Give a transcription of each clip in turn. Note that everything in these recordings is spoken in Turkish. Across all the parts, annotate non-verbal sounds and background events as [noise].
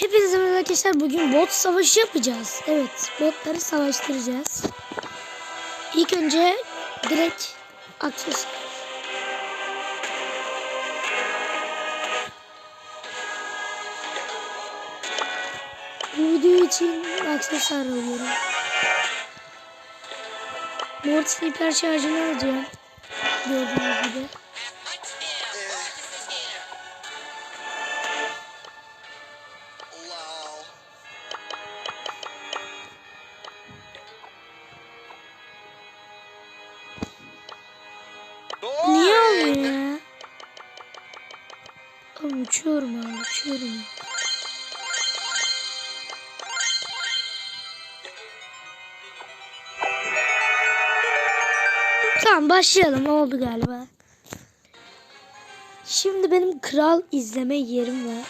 Hepinize merhaba arkadaşlar. Bugün bot savaşı yapacağız. Evet, botları savaştıracağız. İlk önce direkt aksesuar. Bu video için aksesuar alıyorum. Mortis hiper şarjını alacağım. Gördüğünüz gibi. Başlayalım oldu galiba. Şimdi benim kral izleme yerim var.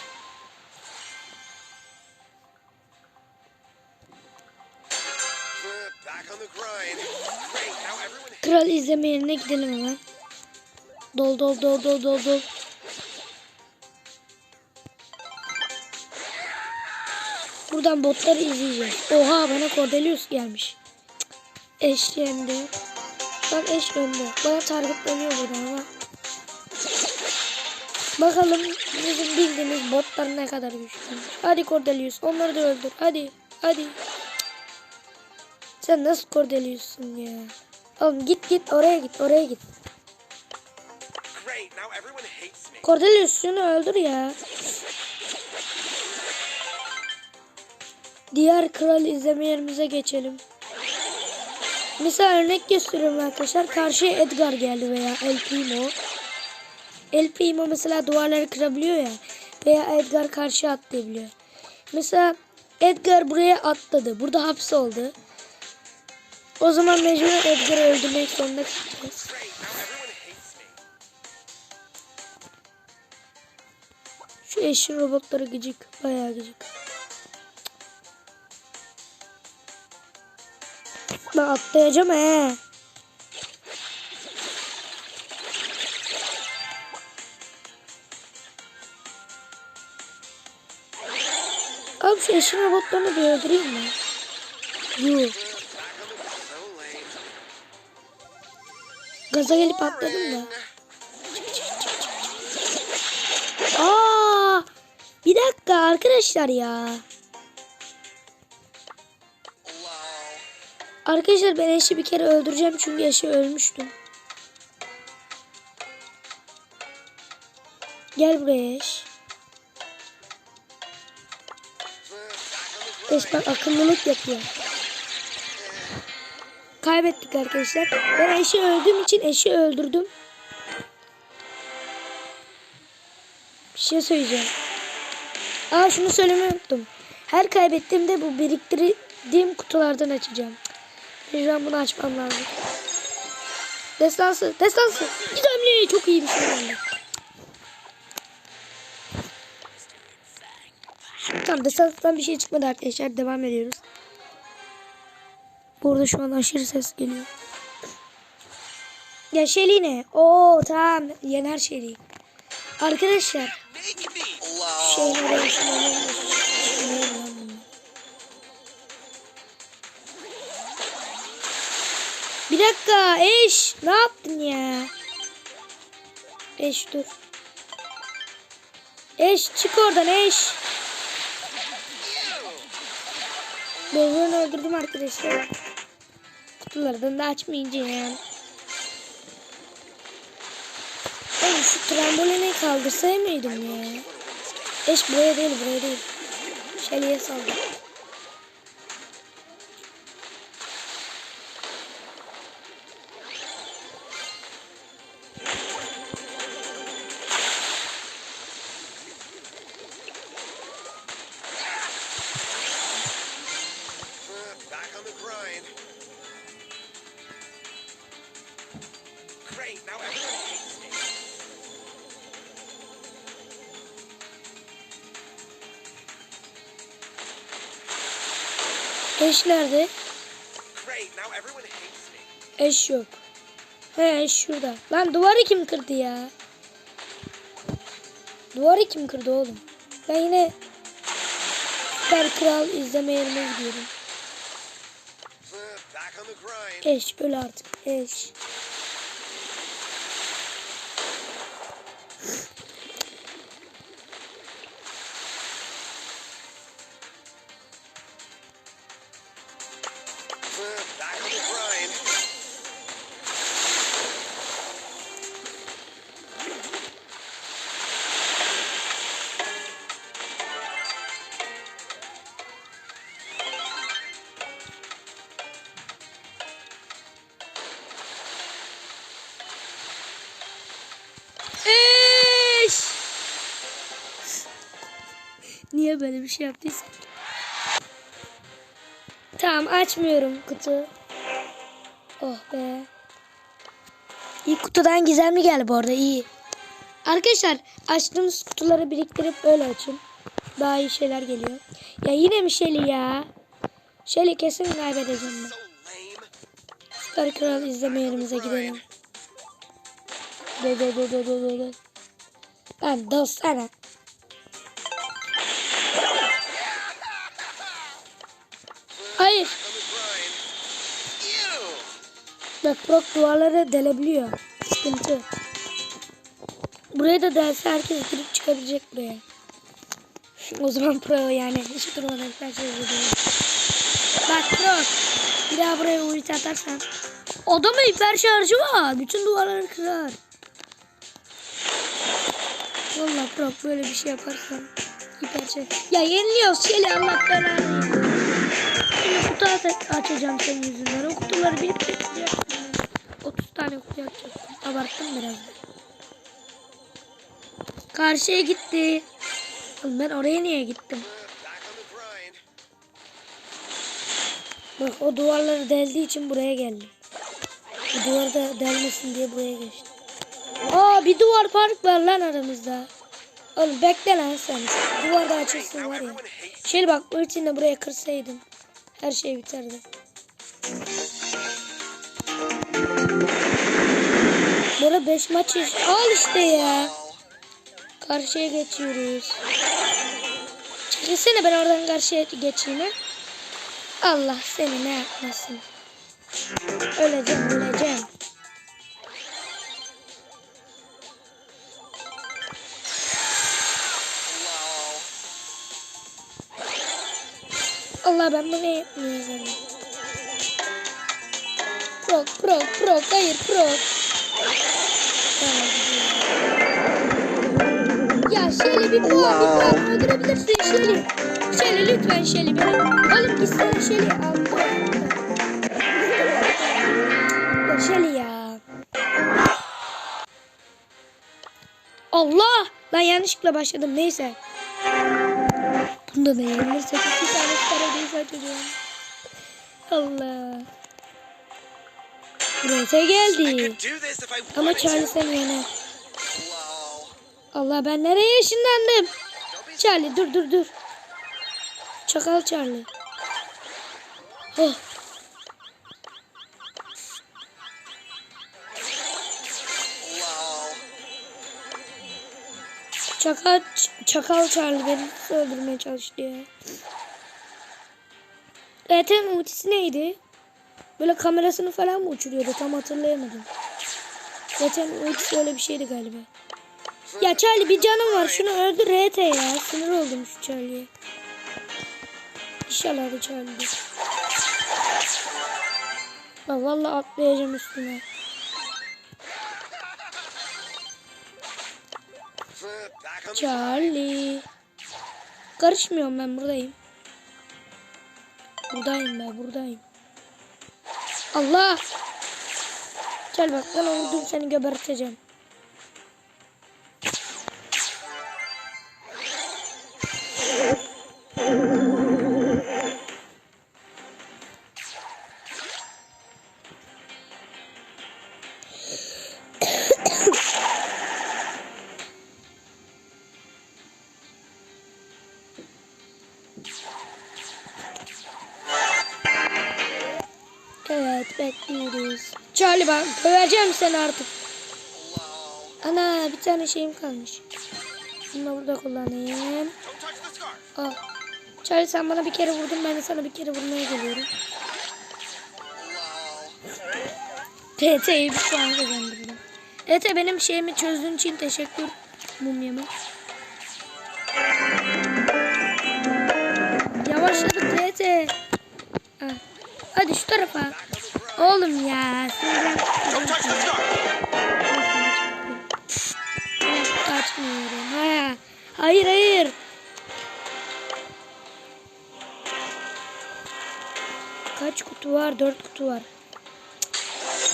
Kral izleme yerine gidelim hemen. Dol dol dol dol dol dol. Buradan botları izleyeceğiz. Oha bana Cordelius gelmiş. Cık, Eş yendi. Bak eş önde. Bana targetleniyor buradan ama. Bakalım bizim bildiğimiz botlar ne kadar güçlü. Hadi Cordelius onları da öldür. Hadi. Hadi. Sen nasıl Cordelius'sun ya? Oğlum git git oraya git oraya git. Cordelius şunu öldür ya. Diğer kral izleme yerimize geçelim. Mesela örnek gösteriyorum arkadaşlar. Karşıya Edgar geldi veya El Primo. El Primo mesela duvarları kırabiliyor ya. Veya Edgar karşıya atlayabiliyor. Mesela Edgar buraya atladı. Burada hapsoldu. O zaman mecburen Edgar'ı öldürmek zorunda kalacağız. Şu eşin robotları gıcık. Bayağı gıcık. Ben atlayacağım he. Abi şu eşin robotlarını bir öldüreyim mi? Yuh. Gaza gelip atladım da. Aa! Bir dakika arkadaşlar ya. Arkadaşlar ben eşi bir kere öldüreceğim çünkü eşi ölmüştüm. Gel buraya eş. Eş bak akıllılık yapıyor. Kaybettik arkadaşlar. Ben eşi öldüğüm için eşi öldürdüm. Bir şey söyleyeceğim. Aa şunu söylemeyi unuttum. Her kaybettiğimde bu biriktirdiğim kutulardan açacağım. Mecburen bunu açmam lazım. Destansı, destansı. Gizemli, çok iyi bir şey oldu. Tamam destanstan bir şey çıkmadı arkadaşlar. Devam ediyoruz. Burada şu an aşırı ses geliyor. Ya Shelly ne? Oo tamam yener Shelly. Arkadaşlar Make me. Dakika eş ne yaptın ya? Eş dur. Eş çık oradan eş. Bezini öldürdüm arkadaşlar. Kutulardan da açmayacağım. Oğlum şu trambolini kaldırsaydım ya. Eş buraya değil buraya değil. Şeliye saldım. Eş nerede? Eş yok. He eş şurada. Lan duvarı kim kırdı ya? Duvarı kim kırdı oğlum? Ben yine Süper Kral izleme yerine gidiyorum. Eş öl artık eş. Böyle bir şey yaptıysa? Tamam açmıyorum kutu. Oh be. İyi kutudan gizemli geldi bu arada iyi. Arkadaşlar açtığımız kutuları biriktirip öyle açın. Daha iyi şeyler geliyor. Ya yine mi Shelly ya? Shelly kesin kaybedeceğim ben. Süper Kral izleme yerimize gidelim. Dur dur dur dur dur dur. Lan dostana. Brock duvarları delebiliyor. Sıkıntı. Buraya da delse herkes girip çıkabilecek buraya. O zaman pro yani. Hiç durmadan her şey oluyor. Bak Brock. Bir daha buraya ulti atarsan. Adamın hiper şarjı var. Bütün duvarları kırar. Valla Brock böyle bir şey yaparsan. Hiper şarj. Ya yeniliyoruz. Şöyle Allah belanı. Şimdi kutu açacağım senin yüzünden. O kutuları bilip bekleyeceğim. 30 tane kutu açacaktım. Abarttım biraz. Karşıya gitti. Ben oraya niye gittim? Bak o duvarları deldiği için buraya geldim. Bu duvarı da delmesin diye buraya geçtim. Aa bir duvar park var lan aramızda. Oğlum bekle lan sen. Duvar da açılsın var ya. Şöyle bak ultinle buraya kırsaydım. Her şey biterdi. Burada 5 maç Al işte ya. Karşıya geçiyoruz. Çekilsene ben oradan karşıya geçeyim. Allah seni ne yapmasın. Öleceğim öleceğim. Allah ben bunu yapmayacağım. Prok prok prok hayır prok. Ya Şeli bir puan bir puan öldürebilirsin Şeli. Şeli lütfen Şeli beni. Oğlum gitsene Şeli. Allah. Ya Şeli ya. Allah! Lan yanlışlıkla başladım neyse. Bunda da yenilirse iki tane paradayız açacağım. Allah. Buraya geldi. Ama Charlie to. sen yener. Allah ben nereye ışınlandım? Charlie dur dur dur. Çakal Charlie. Oh. Çakal, çakal Charlie beni öldürmeye çalıştı ya. ET'nin ultisi neydi? Böyle kamerasını falan mı uçuruyordu? Tam hatırlayamadım. ET'nin ultisi öyle bir şeydi galiba. Ya Charlie bir canım var. Şunu öldür RT ya. Sinir oldum şu Charlie'ye. İnşallah da Charlie'dir. Bak vallahi atlayacağım üstüne. Charlie. Karışmıyorum ben buradayım. Buradayım ben buradayım. Allah. Gel bak ben vurdum seni geberteceğim. Bak döveceğim seni artık. Ana bir tane şeyim kalmış. Bunu da burada kullanayım. Al. Charlie sen bana bir kere vurdun ben de sana bir kere vurmaya geliyorum. TT'yi bir puan kazandırdım. Evet benim şeyimi çözdüğün için teşekkür mumyamı. Yavaşladık TT. Ha. Hadi şu tarafa. Oğlum ya. Ha. Hayır hayır. Kaç kutu var? Dört kutu var.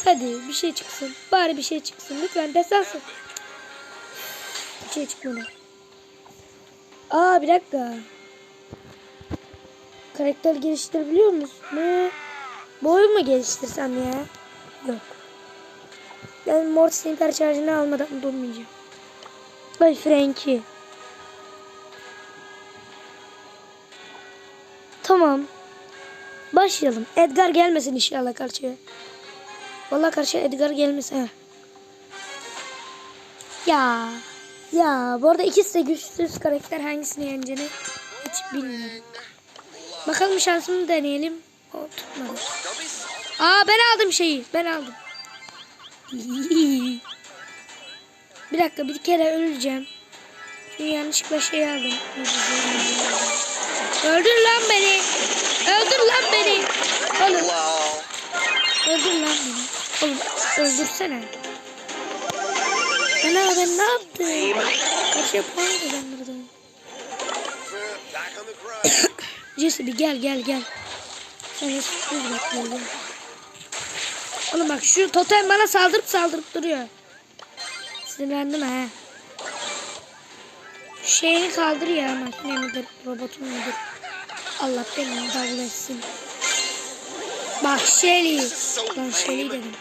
Hadi bir şey çıksın. Bari bir şey çıksın. Lütfen desansın. Bir şey çıkmadı. Aa bir dakika. Karakter geliştirebiliyor musun? Ne? Boy mu geliştirsem ya? Yok. Ben Mortis Inter charge'ını almadan durmayacağım. Ay Frankie. Tamam. Başlayalım. Edgar gelmesin inşallah karşıya. Vallahi karşıya Edgar gelmesin. Heh. Ya. Ya bu arada ikisi de güçsüz karakter hangisini yeneceğini hiç bilmiyorum. Bakalım şansımı deneyelim. O. Dummies. Aa ben aldım şeyi. Ben aldım. [laughs] Bir dakika bir kere öleceğim. Çünkü yanlışlıkla şey aldım. Öldür lan beni. Öldür lan beni. Oğlum öldür lan beni. Oğlum öldürsene. Ana ben ne yaptım? Kaç on the grind. Jesse bir gel gel gel. Bekliyorum. Oğlum bak şu totem bana saldırıp saldırıp duruyor. Sinirlendim ha. Şu şeyini kaldır ya makine midir robotun mudur? Allah beni davul. Bak Shelly. Ben Shelly dedim.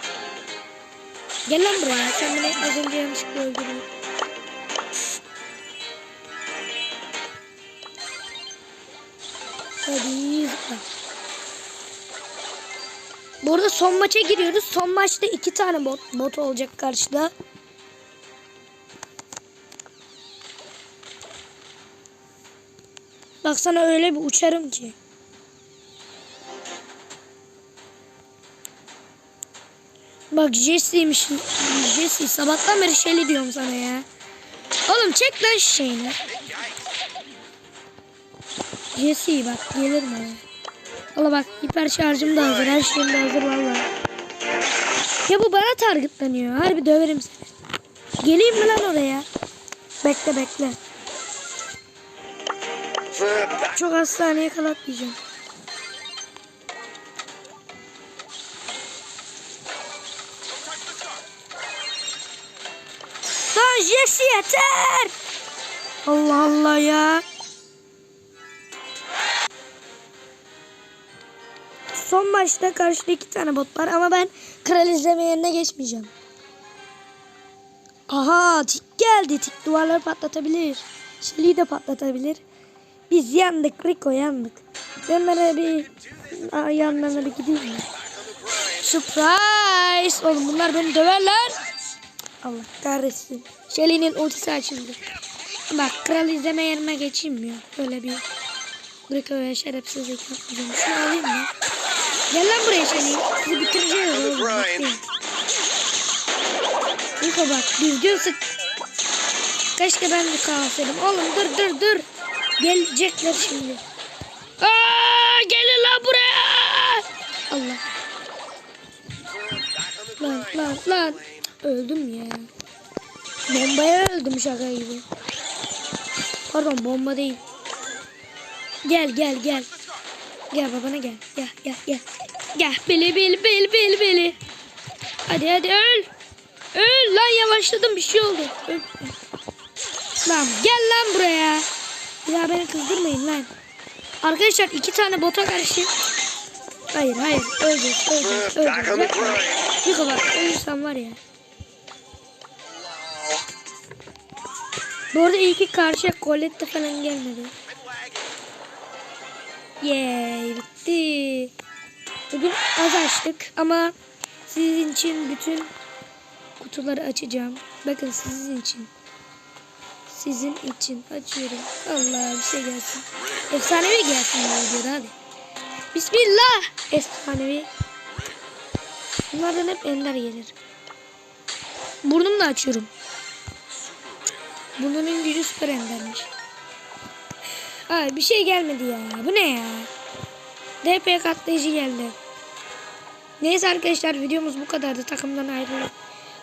Gel lan buraya. Sen beni az önce yanlışlıkla öldürdün. Hadi zıpla. Bu arada son maça giriyoruz. Son maçta iki tane bot, bot olacak karşıda. Baksana öyle bir uçarım ki. Bak Jesse'ymiş. Jesse sabahtan beri Shelly diyorum sana ya. Oğlum çek lan şeyini. Jesse bak gelir mi? Valla bak hiper şarjım da hazır. Her şeyim de hazır valla. Ya bu bana targetlanıyor. Harbi döverim seni. Geleyim mi lan oraya? Bekle bekle. Çok az saniye kala diyeceğim. Lan Jesse yeter. Allah Allah ya. Son maçta karşıda iki tane bot var ama ben kral izleme yerine geçmeyeceğim. Aha tik geldi. Tik duvarları patlatabilir. Şili'yi de patlatabilir. Biz yandık Rico yandık. Ben bana bir Aa, yanlarına bir gideyim mi? Surprise! Oğlum bunlar beni döverler. Allah kahretsin. Şeli'nin ultisi açıldı. Bak kral izleme yerime geçeyim mi? Böyle bir Rico'ya şerefsizlik yapmayacağım. Şunu alayım mı? Gel lan buraya Şeli. Sizi bitireceğiz oğlum. Rico bak düzgün sık. Keşke ben de kalsaydım. Oğlum dur dur dur. Gelecekler şimdi. Aa, gelin lan buraya. Allah. Lan lan lan. Öldüm ya. Bombaya öldüm şaka gibi. Pardon bomba değil. Gel gel gel. Gel babana gel. Gel gel gel. Gel bili bili bili bili bili. Hadi hadi öl. Öl lan yavaşladım bir şey oldu. Öl. Lan gel lan buraya. Ya beni kızdırmayın lan. Arkadaşlar iki tane bota karşı. Hayır hayır öleceğiz öleceğiz öleceğiz. Yıka bak ölürsem var ya. Bu arada iyi ki karşıya Colette falan gelmedi. Yay bitti. Bugün az açtık ama sizin için bütün kutuları açacağım. Bakın sizin için. Sizin için açıyorum. Allah bir şey gelsin. Efsanevi gelsin hadi. Bismillah. Efsanevi. Bunlardan hep ender gelir. Burnumu da açıyorum. Burnunun gücü süper endermiş. Ay bir şey gelmedi ya. Bu ne ya? DP katlayıcı geldi. Neyse arkadaşlar videomuz bu kadardı. Takımdan ayrılık.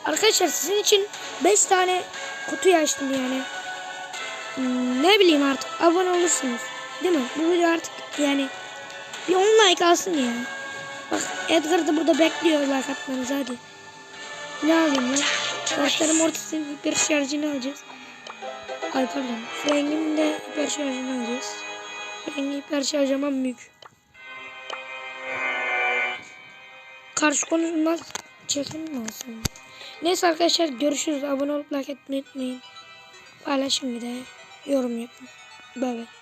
Arkadaşlar sizin için 5 tane kutu açtım yani. Hmm, ne bileyim artık abone olursunuz. Değil mi? Bu video artık yani bir 10 like alsın ya. Bak Edgar da burada bekliyor like atmanızı hadi. Ne alayım ya? Taşlarım ortası hiper şarjını alacağız. Ay pardon. De hiper şarjını alacağız. Frank'in hiper şarjı ama mük. Karşı konulmaz çekim mi olsun? Neyse arkadaşlar görüşürüz. Abone olup like etmeyi unutmayın. Paylaşın bir de. Yorum yapın. Bay bay.